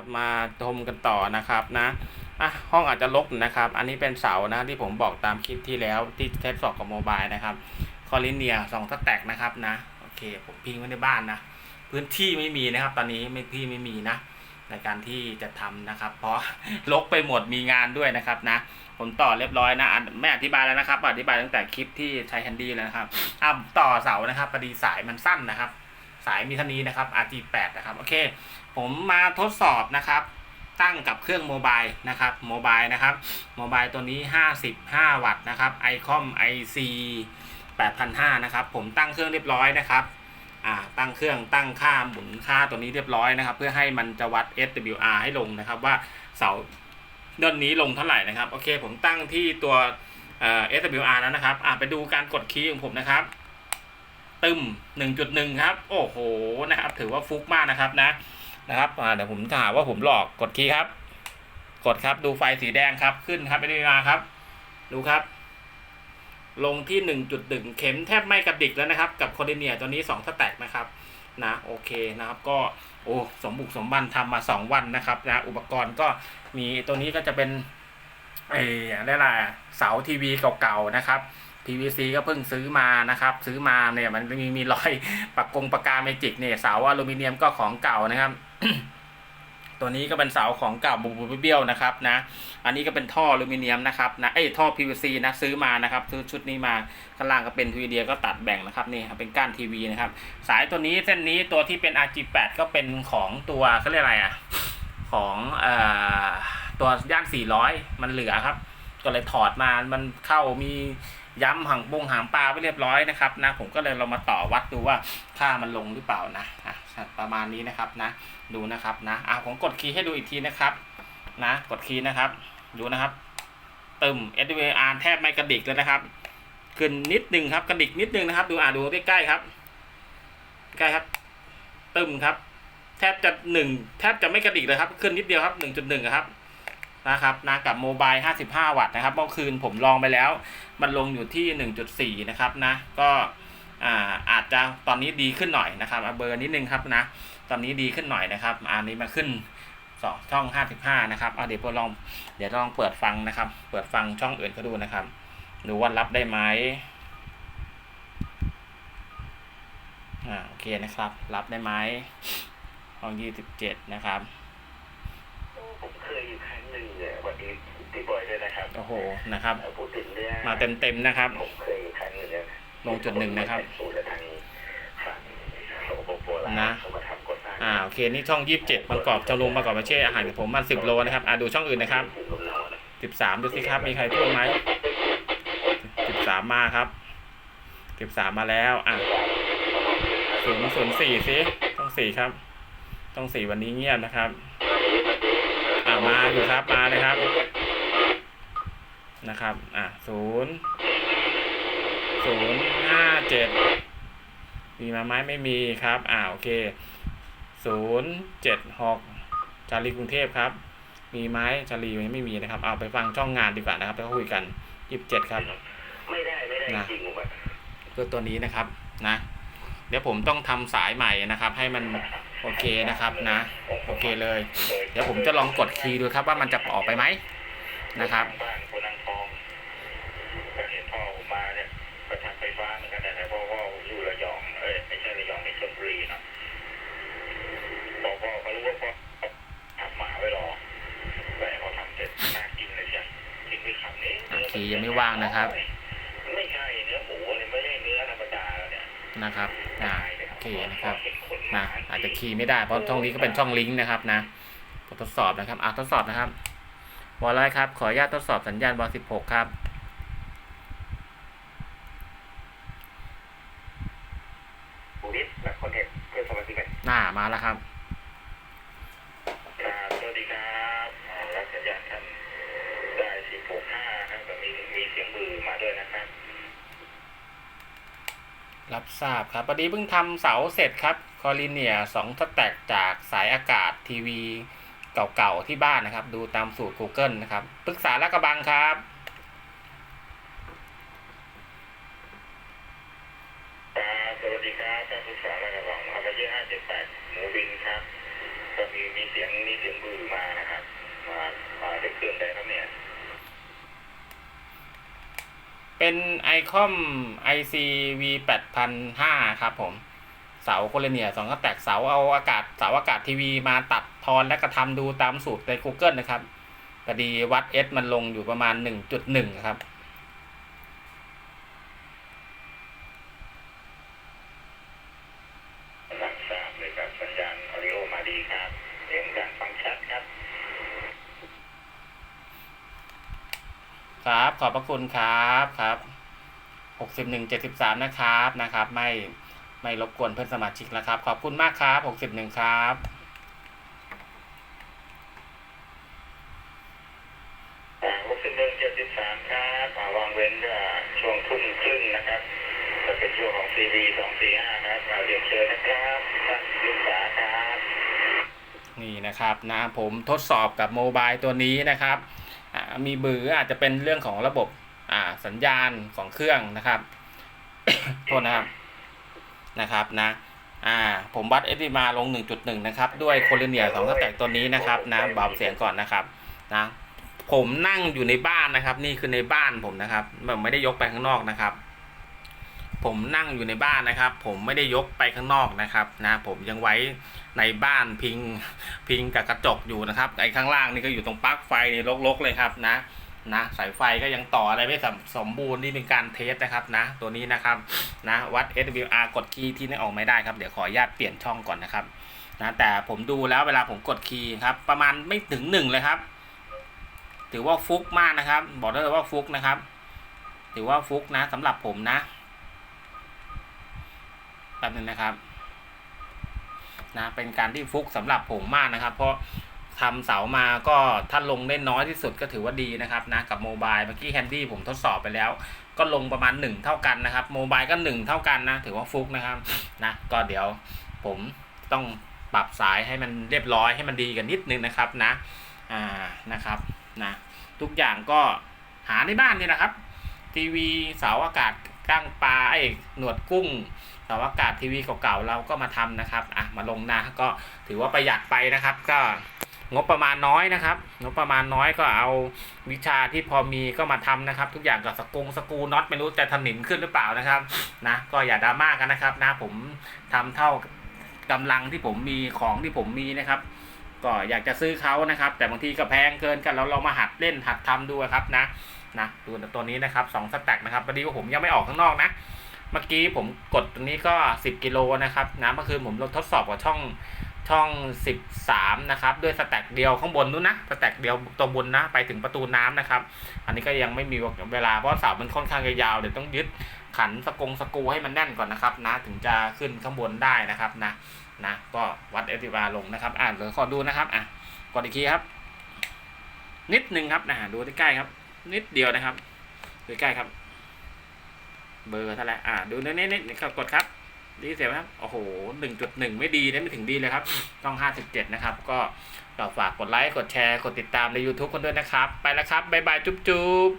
ครับมาชมกันต่อนะครับนะอะห้องอาจจะรกนะครับ อันนี้เป็นเสานะที่ผมบอกตามคลิปที่แล้วที่เทสสอบกับโมบายนะครับคอลิเนียสองสแต็กนะครับนะโอเคผมพิงไว้ในบ้านนะพื้นที่ไม่มีนะครับ ตอนนี้ไม่ที่ไม่มีนะ ในการที่จะทำนะครับ เพราะลกไปหมดมีงานด้วยนะครับนะ ผมต่อเรียบร้อยนะอะไม่อธิบายแล้วนะครับ อธิบายตั้งแต่คลิปที่ใช้แฮนดี้แล้วนะครับอะต่อเสานะครับพอดีสายมันสั้นนะครับ สายมีเท่านี้นะครับ RG8 นะครับโอเค ผมมาทดสอบนะครับ ตั้งกับเครื่องโมบายนะครับโมบายนะครับโมบายตัวนี้ 55 วัตต์นะครับ ICOM IC 8,500นะครับ ผมตั้งเครื่องเรียบร้อยนะครับอ่าตั้งเครื่องตั้งค่าหมุนค่าตัวนี้เรียบร้อยนะครับ เพื่อให้มันจะวัด SWR ให้ลงนะครับ ว่าเสาด้านนี้ลงเท่าไหร่นะครับ โอเค ผมตั้งที่ตัวเอ่อ SWR แล้วนะครับอ่าไปดูการกดคีย์ของผมนะครับ ตึม1.1 ครับ โอ้โหนะครับ ถือว่าฟุกมากนะครับนะ นะครับเดี๋ยวผมถามว่าผมหลอกกดคีย์ครับ กดครับดูไฟสีแดงครับขึ้นครับไปดูมาครับ ดูครับ ลงที่1.1เข็มแทบไม่กระดิกแล้วนะครับ กับโคเดเนียตัวนี้2สแต็กนะครับนะโอเคนะครับก็โอ้สมบุกสมบันทำมา2วันนะครับนะอุปกรณ์ก็มีตัวนี้ก็จะเป็นเออได้ละเสาทีวีเก่าๆนะครับ PVC ก็เพิ่งซื้อมานะครับ ซื้อมาเนี่ยมันมีมีรอยปากกงปากกาเมจิกเนี่ยเสาอลูมิเนียมก็ของเก่านะครับ ตัวนี้ก็เป็นเสาของเก่าบุบเบี้ยวนะครับนะ อันนี้ก็เป็นท่ออลูมิเนียมนะครับนะ เอ้ท่อ PVC นะซื้อมานะครับซื้อชุดนี้มาข้างล่างก็เป็นทีวีเดียก็ตัดแบ่งนะครับนี่เป็นก้านทีวีนะครับ สายตัวนี้เส้นนี้ตัวที่เป็น RG8 ก็เป็นของตัวเขาเรียกอะไรอะ ของเอ่อตัวย่าน 400 มันเหลือครับ ก็เลยถอดมา มันเข้ามีย้ำหางบงหางปลาไปเรียบร้อยนะครับนะ ผมก็เลยเรามาต่อวัดดูว่าค่ามันลงหรือเปล่านะ ประมาณนี้นะครับนะ ดูนะครับนะอะผมกดคีย์ให้ดูอีกทีนะครับนะกดคีย์นะครับ ดูนะครับตึม SWR แทบไม่กระดิกเลยนะครับขึ้นนิดนึงครับกระดิกนิดนึงนะครับ ดูอ่าดูใกล้ๆครับใกล้ครับ ตึมครับ แทบจะหนึ่งแทบจะไม่กระดิกเลยครับขึ้นนิดเดียวครับหนึ่งจุดหนึ่งครับนะครับนะกับโมบาย 55 วัตต์นะครับเมื่อคืนผมลองไปแล้ว มันลงอยู่ที่ 1.4 นะครับนะ ก็ อ่าอาจจะตอนนี้ดีขึ้นหน่อยนะครับเอาเบอร์นิดนึงครับนะ ตอนนี้ดีขึ้นหน่อยนะครับ อันนี้มาขึ้นสองช่อง55นะครับเอาเดี๋ยวพอลองเดี๋ยวลองเปิดฟังนะครับ เปิดฟังช่องอื่นเขาดูนะครับดูว่ารับได้ไหมอ่าโอเคนะครับ รับได้ไหมห้อง27นะครับผมเคยอยู่ครั้งหนึ่งเนี่ยวันนี้พี่บอยด้วยนะครับโอ้โหนะครับเอ่อพูดถึงเรื่องมาเต็มเต็มๆนะครับผมเคยอยู่ครั้งหนึ่งเนี่ย ลงจุดหนึ่งนะครับนะอ่าโอเคนี่ช่อง27บางกอกจะลงบางกอกประเช่อาหารกับผมมัน10โลนะครับอ่าดูช่องอื่นนะครับกลุ่มเรานะ13ดูสิครับ มีใครพูดไหม13มมาครับ13มาแล้วอะศูนย์ศูนย์สี่สิต้องสี่ครับ ต้องสี่วันนี้เงียบนะครับอ่ามาอยู่ครับมาเลยครับ นะครับ อะศูนย์ ศูนย์ห้าเจ็ดมีมาไหมไม่มีครับอ่าโอเคศูนย์เจ็ดหกจารีกรุงเทพครับ มีไหมจารียังไม่มีนะครับ เอาไปฟังช่องงานดีกว่านะครับแล้วก็คุยกันยี่สิบเจ็ดครับไม่ได้ไม่ได้นะจริงผมอะตัวตัวนี้นะครับนะ เดี๋ยวผมต้องทำสายใหม่นะครับ ให้มันโอเคนะครับนะ โอเคเลย เดี๋ยวผมจะลองกดคีย์ดูครับว่ามันจะออกไปไหมนะครับ บ้านคนนางทองก็เห็นพ่อผมมาเนี่ยไปทำไฟฟ้าเหมือนกันแต่พ่อพ่ออยู่ระยองเอ้ยไม่ใช่ระยองในชลบุรีเนาะ พอพ่อเขารู้ว่าพ่อทำหมาไว้รอแต่พอทำเสร็จน่ากินเลยจ้ะกินไปคำนี้คีย์ยังไม่ว่างนะครับ ไม่ใช่เนื้อหมูเลยไม่ใช่เนื้อธรรมดาแล้วเนี่ยนะครับอ่าโอเคนะครับนะอาจจะคีย์ไม่ได้เพราะช่องนี้ก็เป็นช่องลิงก์นะครับนะทดสอบนะครับอ่าทดสอบนะครับวอลไลครับ ขออนุญาตทดสอบสัญญาณวอลสิบหกครับบูริสและคอนเทนต์เพื่อสมาชิกกันหน้ามาแล้วครับครับสวัสดีครับอ่ารับสัญญาณท่านได้สิบหกห้าครับแต่มีมีเสียงบือมาด้วยนะครับ รับทราบครับพอดีเพิ่งทำเสาเสร็จครับคอลิเนียสองสแต็กจากสายอากาศทีวีเก่าๆที่บ้านนะครับ ดูตามสูตร Google นะครับปรึกษาละกระบังครับครับสวัสดีครับท่านผู้สารระกระบังอาบาเยห้าเจ็ดแปดหมูบินครับตอนมีมีเสียงมีเสียงบือมานะครับ มามาจากเครื่องใดครับเนี่ย เป็นไอคอม ICV 8005 ครับผม เสาโคเรเนียสองก็แตกเสาเอาอากาศเสาอากาศทีวีมาตัดทอนและกระทำดูตามสูตรใน Google นะครับพอดีวัด S มันลงอยู่ประมาณ 1.1 ครับรับทราบเลยครับสัญญาณออดิโอมาดีครับเสียงการฟังชัดครับ ครับ ขอบพระคุณครับครับหกสิบหนึ่งเจ็ดสิบสามนะครับนะครับ ไม่ไม่รบกวนเพื่อนสมาชิกแล้วครับ ขอบคุณมากครับหกสิบหนึ่งครับหกสิบหนึ่งเจ็ดสิบสามครับอ่าวางเว้นก็ช่วงทุ่มครึ่งนะครับจะเป็นช่วงของซีดีสองสี่ห้าครับมาเรียนเชิญนะครับท่านศึกษาครับนี่นะครับนะผมทดสอบกับโมบายตัวนี้นะครับอ่า มีบืออาจจะเป็นเรื่องของระบบอ่าสัญญาณของเครื่องนะครับโทษนะครับนะครับนะอ่าผมวัดเอสมาลง 1.1 นะครับ ด้วยโคลิเนียสองสแต็กตัวนี้นะครับนะเบาเสียงก่อนนะครับนะผมนั่งอยู่ในบ้านนะครับ นี่คือในบ้านผมนะครับผมไม่ได้ยกไปข้างนอกนะครับ ผมนั่งอยู่ในบ้านนะครับ ผมไม่ได้ยกไปข้างนอกนะครับนะผมยังไว้ในบ้านพิงพิงกับกระจกอยู่นะครับไอ้ข้างล่างนี่ก็อยู่ตรงปลั๊กไฟนี่ลกๆเลยครับนะนะสายไฟก็ยังต่ออะไรไม่สมสมบูรณ์นี่เป็นการเทสนะครับนะ ตัวนี้นะครับนะวัด SWR กดคีย์ที่นี่ออกไม่ได้ครับเดี๋ยวขออนุญาตเปลี่ยนช่องก่อนนะครับนะแต่ผมดูแล้วเวลาผมกดคีย์ครับ ประมาณไม่ถึงหนึ่งเลยครับ ถือว่าฟุกมากนะครับ บอกได้เลยว่าฟุกนะครับ ถือว่าฟุกนะสำหรับผมนะ แป๊บนึงนะครับนะเป็นการที่ฟุกสำหรับผมมากนะครับ เพราะทำเสามาก็ถ้าลงได้น้อยที่สุดก็ถือว่าดีนะครับนะกับโมบายเมื่อกี้แฮนดี้ผมทดสอบไปแล้ว ก็ลงประมาณ 1 เท่ากันนะครับโมบายก็ 1 เท่ากันนะ ถือว่าฟุกนะครับนะก็เดี๋ยวผมต้องปรับสายให้มันเรียบร้อยให้มันดีกันนิดนึงนะครับนะอ่านะครับนะทุกอย่างก็หาในบ้านนี่แหละครับ ทีวีเสาอากาศก้างปลาไอ้หนวดกุ้ง เสาอากาศทีวีเก่าๆเราก็มาทำนะครับอะมาลงนะก็ถือว่าประหยัดไปนะครับ ก็งบประมาณน้อยนะครับ งบประมาณน้อยก็เอาวิชาที่พอมีก็มาทำนะครับ ทุกอย่างกับสกงสกูน็อตไม่รู้จะถนิมขึ้นหรือเปล่านะครับนะก็อย่าดราม่ากันนะครับนะผมทำเท่ากำลังที่ผมมีของที่ผมมีนะครับ ก็อยากจะซื้อเขานะครับ แต่บางทีก็แพงเกินกันเราเรามาหัดเล่นหัดทำดูครับนะนะดูตัวนี้นะครับสองสแต็กนะครับพอดีว่าผมยังไม่ออกข้างนอกนะ เมื่อกี้ผมกดตรงนี้ก็ 10 กิโลนะครับนะเมื่อคืนผมลดทดสอบกับช่องช่อง 13 นะครับ ด้วยสแต็กเดียวข้างบนนู้นนะสแต็กเดียวตัวบนนะ ไปถึงประตูน้ำนะครับ อันนี้ก็ยังไม่มีเวลาเพราะเสามันค่อนข้างยาวเดี๋ยวต้องยึดขันสกงสกรูให้มันแน่นก่อนนะครับ นะ ถึงจะขึ้นข้างบนได้นะครับนะนะก็วัดเอติวาลงนะครับ อ่านเดี๋ยวขอดูนะครับอะกดอีกทีครับ นิดนึงครับนะดูใกล้ๆครับ นิดเดียวนะครับดูใกล้ครับ เบอร์เท่าไหร่อ่าดูนี่นี่นี่ครับกดครับดีเสียไหมครับโอ้โหหนึ่งจุดหนึ่งไม่ดีนะไม่ถึงดีเลยครับต้องห้าสิบเจ็ดนะครับ ก็ก็ฝากกดไลค์กดแชร์กดติดตามใน YouTube กันด้วยนะครับ ไปแล้วครับ บ๊ายบาย จุ๊บจุ๊บ